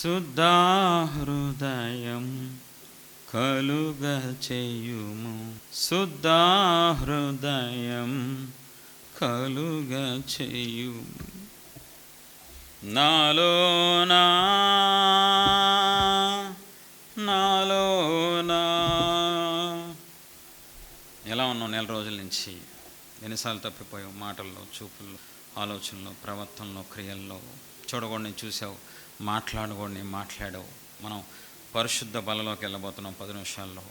శుద్ధాహృదయం కలుగ చేయుము శుద్ధాహృదయం కలుగ చేయుము నాలోనా నాలోనా ఎలా ఉన్నావు నెల రోజుల నుంచి? ఎన్నిసార్లు తప్పిపోయావు? మాటల్లో చూపుల్లో ఆలోచనలో ప్రవర్తనలో క్రియల్లో. చూడకుండా చూసావు మాట్లాడకూడని మాట్లాడావు. మనం పరిశుద్ధ బలలోకి వెళ్ళబోతున్నాం పది నిమిషాల్లో.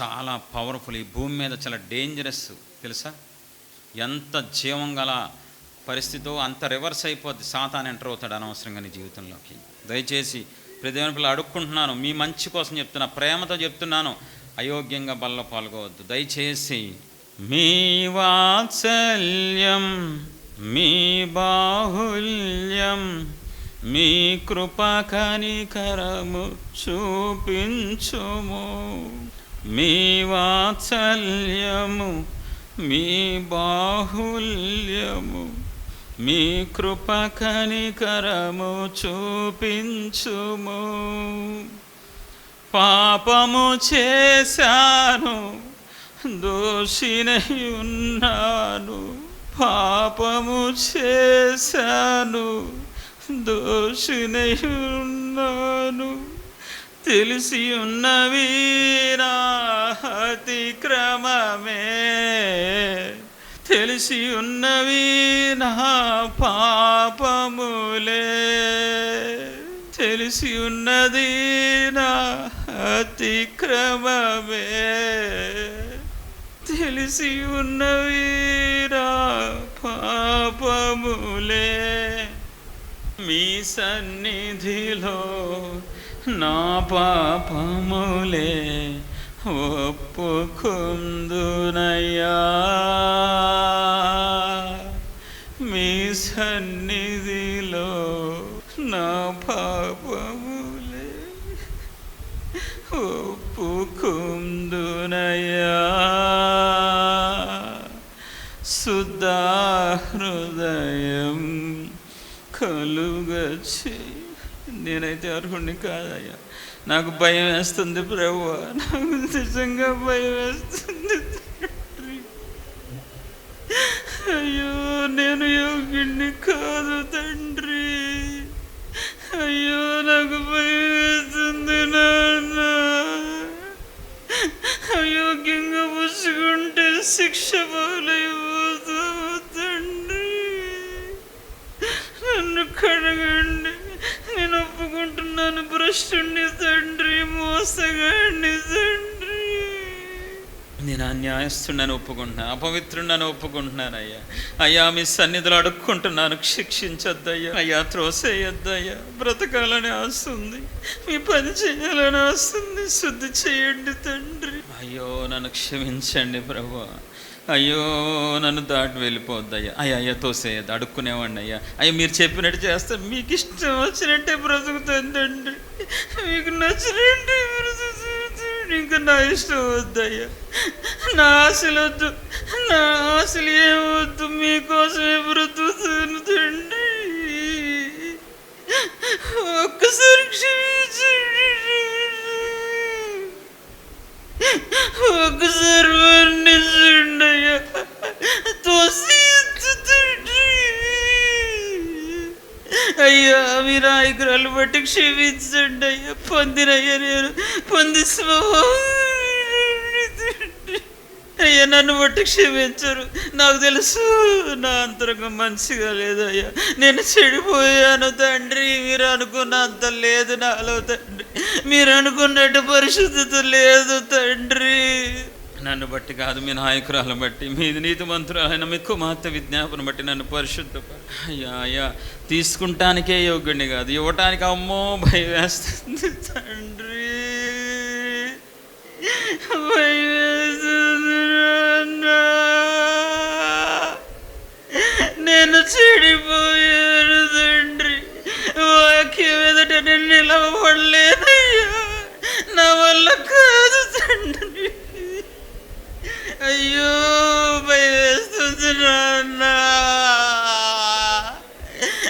చాలా పవర్ఫుల్ ఈ భూమి మీద చాలా డేంజరస్ తెలుసా? ఎంత జీవం గల పరిస్థితో అంత రివర్స్ అయిపోద్ది. సాతాన్ ఎంటర్ అవుతాడు అనవసరంగా నీ జీవితంలోకి. దయచేసి ప్రతిదేవన పిల్లలు అడుక్కుంటున్నాను. మీ మంచి కోసం చెప్తున్నా ప్రేమతో చెప్తున్నాను. అయోగ్యంగా బల్లో పాల్గొవద్దు. దయచేసి మీ వాత్సల్యం మీ బాహుల్యం మీ కృప కనికరము చూపించుము. మీ వాత్సల్యము మీ బాహుల్యము మీ కృప కనికరము చూపించుము. పాపము చేశాను దోషినై ఉన్నాను. పాపము చేశాను దోషునయున్నాను ఉన్నాను. తెలిసి ఉన్నవి నా క్రమమే తెలిసి ఉన్నవి నా పాపములే. తెలిసి ఉన్నది నా అతిక్రమమే. తెలిసి ఉన్నవి నా పాపములే. సన్నిధిలో నా పాపములే ఒప్పుకుందునయ్యా. మీ సన్నిధిలో నా పాపములే ఒప్పుకుందునయ్యా. శుద్ధ హృదయం నేనైతే అర్హుణ్ణి కాదయ్యా. నాకు భయం వేస్తుంది ప్రభు. నాకు నిజంగా భయం వేస్తుంది. తండ్రి. అయ్యో నేను యోగ్యుణ్ణి కాదు తండ్రి. అయ్యో నాకు భయం వేస్తుంది నాన్న. అయోగ్యంగా పుచ్చుకుంటే శిక్ష పోలేవు. కడగండి. నేను ఒప్పుకుంటున్నాను భ్రష్టుణ్ణి తండ్రి మోసగాడిని తండ్రి. నేను అన్యాయస్తుడని ఒప్పుకుంటున్నాను అపవిత్రుడని ఒప్పుకుంటున్నాను అయ్యా. అయ్యా మీ సన్నిధిలో అడుక్కుంటున్నాను శిక్షించొద్దయ్యా. అయ్యా త్రోసేయొద్దయ్యా. బ్రతకాలని ఆశ ఉంది మీ పని చేయాలని ఆశ ఉంది శుద్ధి చేయండి తండ్రి. అయ్యో నన్ను క్షమించండి ప్రభు. అయ్యో నన్ను దాటి వెళ్ళిపోద్దయ్యా అయ్యా అయ్యా తోసేయద్దు అడుక్కునేవాడిని అయ్యా అయ్యా మీరు చెప్పినట్టు చేస్తే మీకు ఇష్టం వచ్చినట్టే బ్రతుకుతుందండి. మీకు నచ్చినట్టే బ్రతుకుతుంది ఇంకా నా ఇష్టం వద్దయ్యా. నా ఆశలు వద్దు. నా ఆశలు ఏమొద్దు మీకోసమే బ్రతుకుతాను ఒక్కసారి క్షమించండి. ఒక్కసారి వర్ణించండి అయ్యా తోసి అయ్యా మీ నాయకురాలు బట్టి క్షమించండి అయ్యా. పొందినయ్యా నేను. పొంది అయ్యా నన్ను బట్టి క్షమించరు. నాకు తెలుసు నా అంతరంగం మంచిగా లేదయ్యా. నేను చెడిపోయాను తండ్రి. మీరు అనుకున్న అంత లేదు నాలో తండ్రి. మీరు అనుకున్నట్టు పరిశుద్ధత లేదు తండ్రి. నన్ను బట్టి కాదు మీ నాయకురాలను బట్టి మీ నీతి మంత్రులైన మీ కుమార్తె విజ్ఞాపన బట్టి నన్ను పరిశుద్ధ అయ్యా అయ్యా తీసుకుంటానికే యోగ్యుడిని కాదు ఇవ్వటానికి అమ్మో భయం వేస్తుంది తండ్రి. భయం వేస్తుంది నేను చెడిపోయాను తండ్రి. వాక్యం ఎదుట నేను నిలవబడలేదయ్యా నా వల్ల కాదు తండ్రి. అయ్యో భయవేస్తుంది నాన్న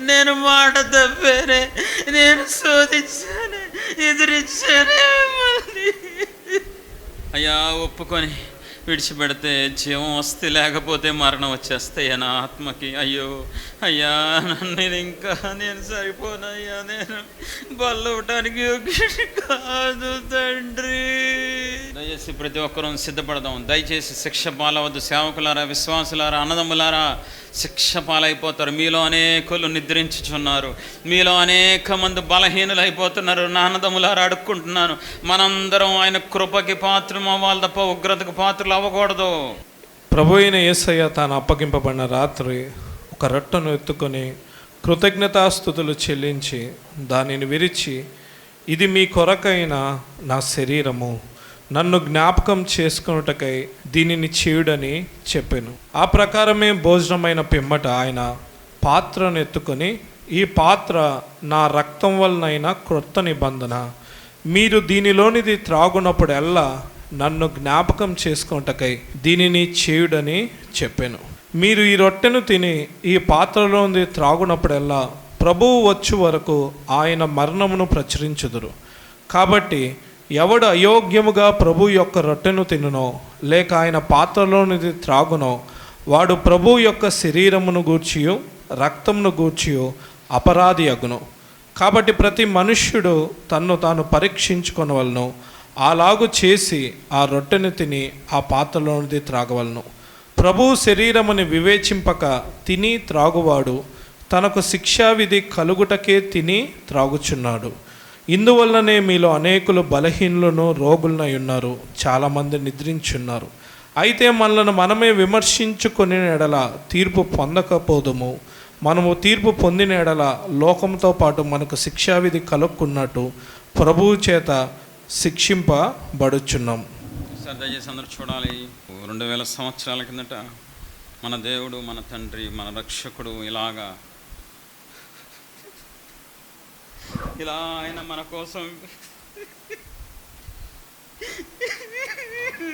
నేను మాట తప్పానే నేను శోధించాను ఎదిరించాను అయ్యా ఒప్పుకొని. విడిచిపెడితే జీవం వస్తే లేకపోతే మరణం వచ్చేస్తాయి నా ఆత్మకి అయ్యో అయ్యా నన్ను నేను ఇంకా నేను సరిపోనయ్యా నేను బల్లవటానికి యోగ్యుడి కాదు తండ్రి. దయచేసి ప్రతి ఒక్కరూ సిద్ధపడదాం. దయచేసి శిక్ష పాలవద్దు. సేవకులారా విశ్వాసులారా అన్నదమ్ములారా శిక్ష పాలైపోతారు. మీలో అనేకులు నిద్రించుచున్నారు. మీలో అనేక మంది బలహీనులు అయిపోతున్నారు నాన్నదమ్ములారా అడుక్కుంటున్నాను. మనందరం ఆయన కృపకి పాత్రం అవ్వాలి తప్ప ఉగ్రతకు పాత్రలు అవ్వకూడదు. ప్రభు అయిన యేసయ్య తాను అప్పగింపబడిన రాత్రి ఒక రొట్టెను ఎత్తుకొని కృతజ్ఞతాస్థుతులు చెల్లించి దానిని విరిచి ఇది మీ కొరకైన నా శరీరము. నన్ను జ్ఞాపకం చేసుకున్నటకై దీనిని చేయుడని చెప్పాను. ఆ ప్రకారమే భోజనమైన పిమ్మట ఆయన పాత్రను ఎత్తుకొని ఈ పాత్ర నా రక్తం వలనైన క్రొత్త నిబంధన. మీరు దీనిలోనిది త్రాగునప్పుడెల్లా నన్ను జ్ఞాపకం చేసుకొనుటకై దీనిని చేయుడని చెప్పాను. మీరు ఈ రొట్టెను తిని ఈ పాత్రలోని త్రాగునప్పుడెల్లా ప్రభువు వచ్చు వరకు ఆయన మరణమును ప్రచురించుదురు. కాబట్టి ఎవడు అయోగ్యముగా ప్రభు యొక్క రొట్టెను తినునో లేక ఆయన పాత్రలోనిది త్రాగునో వాడు ప్రభు యొక్క శరీరమును గూర్చియు రక్తమును గూర్చియు అపరాధి అగును కాబట్టి ప్రతి మనుష్యుడు తన్ను తాను పరీక్షించుకొనవలను. అలాగు చేసి ఆ రొట్టెను తిని ఆ పాత్రలోనిది త్రాగవలను. ప్రభు శరీరముని వివేచింపక తిని త్రాగువాడు తనకు శిక్షావిధి కలుగుటకే తిని త్రాగుచున్నాడు. ఇందువల్లనే మీలో అనేకులు బలహీనులను రోగులనై ఉన్నారు చాలామంది నిద్రించున్నారు. అయితే మనలను మనమే విమర్శించుకుని ఎడల తీర్పు పొందకపోదుము. మనము తీర్పు పొందిన ఎడల లోకంతో పాటు మనకు శిక్షావిధి కలుక్కున్నట్టు ప్రభువు చేత శిక్షింపబడుచున్నాం. సార్ దయచేసి అందరూ చూడాలి. రెండు వేల సంవత్సరాల కిందట మన దేవుడు మన తండ్రి మన రక్షకుడు ఇలాగా ఇలా ఆయన మన కోసం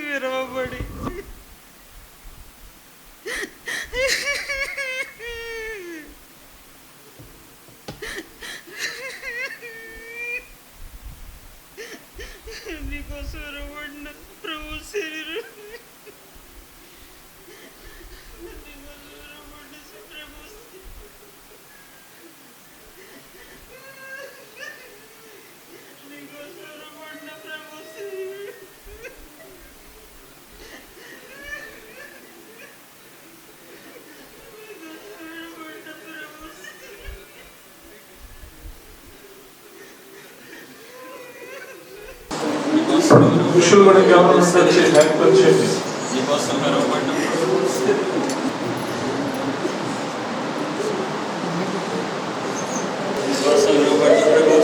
విరవబడి go through the wilderness. నీకోసం పురుషులు కూడా గమనిస్తారు చేయండి నీకోసం విరవబడిన ప్రభు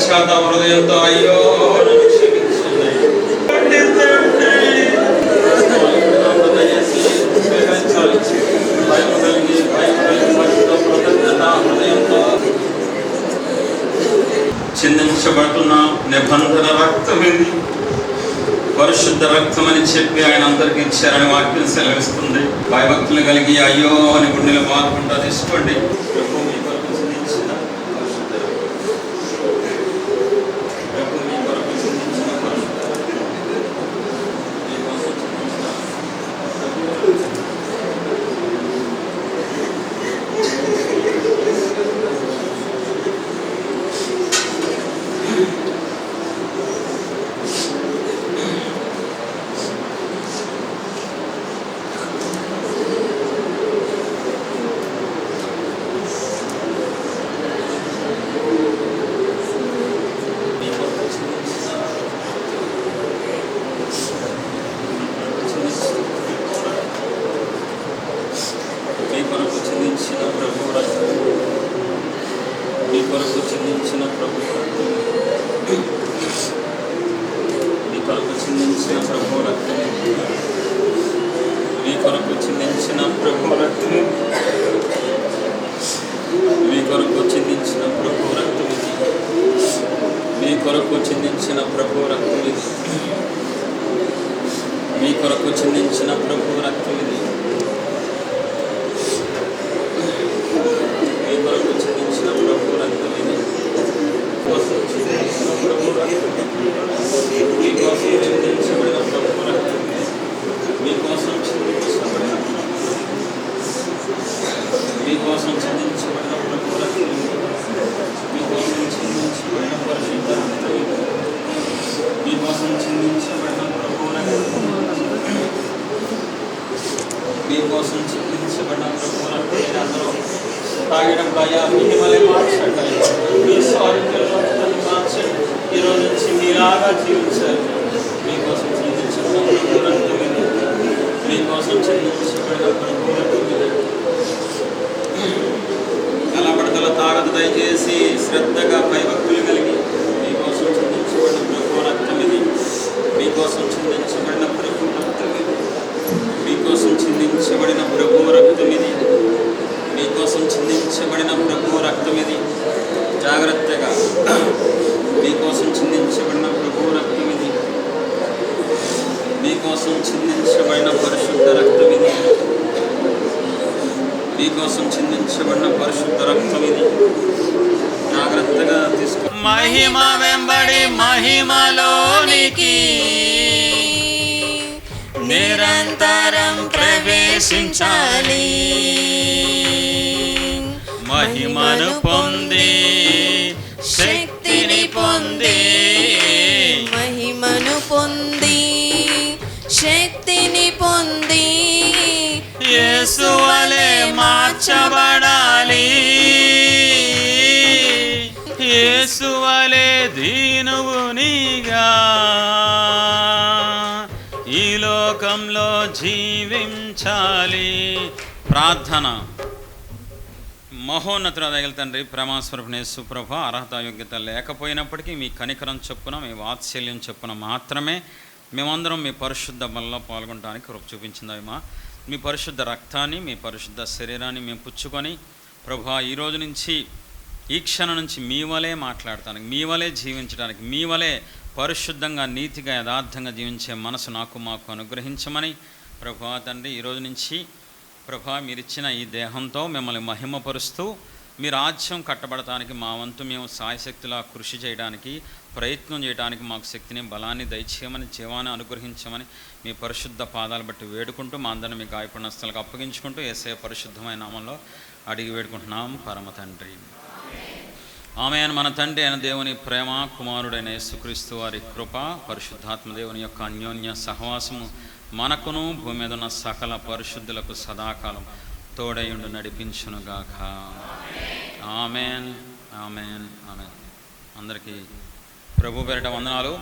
పశ్చాత్తాప హృదయంతో అయ్యో. నన్ను హృదయంతో చిందించబడుతున్న నిబంధన రక్తం ఇది పరిశుద్ధ రక్తం అని చెప్పి ఆయన అందరికి ఇచ్చారని వాక్యం సెలవిస్తుంది. భయభక్తులు కలిగి అయ్యో అని గుండెలు మార్పుంటా తీసుకోండి ప్రభు మీ కొరకు చిందించిన పరిశుద్ధ రక్తం. ప్రభు మీ కొరకు చిందించిన పరిశుద్ధ రక్తం. చిందించిన ప్రభు రక్తం మీ కొరకు చిందించిన ప్రభు రక్తం మీ కొరకు చిందించిన ప్రభు రక్తం మీ కొరకు చిందించిన ప్రభు రక్తం ఇది మీ కొరకు చిందించిన ప్రభు రక్తం ఇది మీ కొరకు చిందించిన ప్రభు రక్తం ఇది మీ కొరకు చిందించిన ప్రభు రక్తం ఇది కోసం చిందించిన ప్రభు రక్తం మీ కోసం చిందించబడిన ప్రభు రక్తం ఇది. మీ కోసం చిందించబడిన మీ కోసం చిందించబడిన ప్రభు రక్తం ఇది. మీ కోసం చిందించబడిన పరిశుద్ధ రక్తం ఇది. మీ కోసం చిందించబడిన ప్రభు రక్తం మీ కోసం చిందించబడిన ప్రభు రక్తం ఇది. అందరూ తాగడం భయ మిమ్మల్ని మార్చండి మీ స్వార్థంలో నన్ను ఈరోజు ఈ నుంచి మీలాగా జీవించారు మీకోసం చిందించబడిన ప్రభు మీకోసం చిందించబడిన ప్రభు రక్తం దయచేసి శ్రద్ధగా భయభక్తులు కలిగి మీకోసం చిందించబడిన ప్రభు రక్తం ఇది మీకోసం చిందించబడిన ప్రభు రక్తం ఇది మీకోసం చిందించబడిన ప్రభు రక్తం ఇది మీకోసం చిందించబడిన ప్రభు రక్తం ఇది జాగ్రత్తగా మీకోసం చిందించబడిన ప్రభు రక్తం ఇది మీకోసం చిందించబడిన పరిశుద్ధ రక్తం ఇది మీకోసం చిందించబడిన పరిశుద్ధ రక్తం ఇది. జాగ్రత్తగా తీసుకో. మహిమ వెంబడి మహిమలోనికి నిరంతరం ప్రవేశించాలి. మహిమను పొంది శక్తిని పొంది. మహిమను పొంది శక్తిని పొంది. యేసువలే మార్చబడాలి. యేసువలే దీనువునిగా ఈ లోకంలో జీవించాలి. ప్రార్థన. మహోన్నతుల దగ్గర తండ్రి ప్రమాస్వరూపునే సుప్రభ అర్హత యోగ్యత లేకపోయినప్పటికీ మీ కనికరం చొప్పున మీ వాత్సల్యం చొప్పున మాత్రమే మేమందరం మీ పరిశుద్ధ బలలో పాల్గొనడానికి కృప చూపించిందవి మా మీ పరిశుద్ధ రక్తాన్ని మీ పరిశుద్ధ శరీరాన్ని మేము పుచ్చుకొని ప్రభా ఈరోజు నుంచి ఈ క్షణం నుంచి మీ వలే మాట్లాడటానికి మీ వలే జీవించడానికి మీ వలే పరిశుద్ధంగా నీతిగా యథార్థంగా జీవించే మనసు నాకు మాకు అనుగ్రహించమని ప్రభా తండ్రి ఈ రోజు నుంచి ప్రభా మీరిచ్చిన ఈ దేహంతో మిమ్మల్ని మహిమపరుస్తూ మీ రాజ్యం కట్టబడటానికి మా వంతు మేము సాయశక్తిలా కృషి చేయడానికి ప్రయత్నం చేయడానికి మాకు శక్తిని బలాన్ని దయచేయమని జీవాన్ని అనుగ్రహించమని మీ పరిశుద్ధ పాదాలు బట్టి వేడుకుంటూ మా అందరిని మీ గాయపడిన స్థలకు అప్పగించుకుంటూ ఏసే పరిశుద్ధమైన నామంలో అడిగి వేడుకుంటున్నాం. పరమ తండ్రి. ఆమె మన తండ్రి అయిన దేవుని ప్రేమ కుమారుడైన యేసుక్రీస్తు వారి కృప పరిశుద్ధాత్మ దేవుని యొక్క అన్యోన్య సహవాసము మనకును భూమి మీద ఉన్న సకల పరిశుద్ధులకు సదాకాలం తోడయుండు నడిపించునుగాక. ఆమెన్. ఆమెన్. ఆమెన్. అందరికీ ప్రభు పేరిట వందనాలు.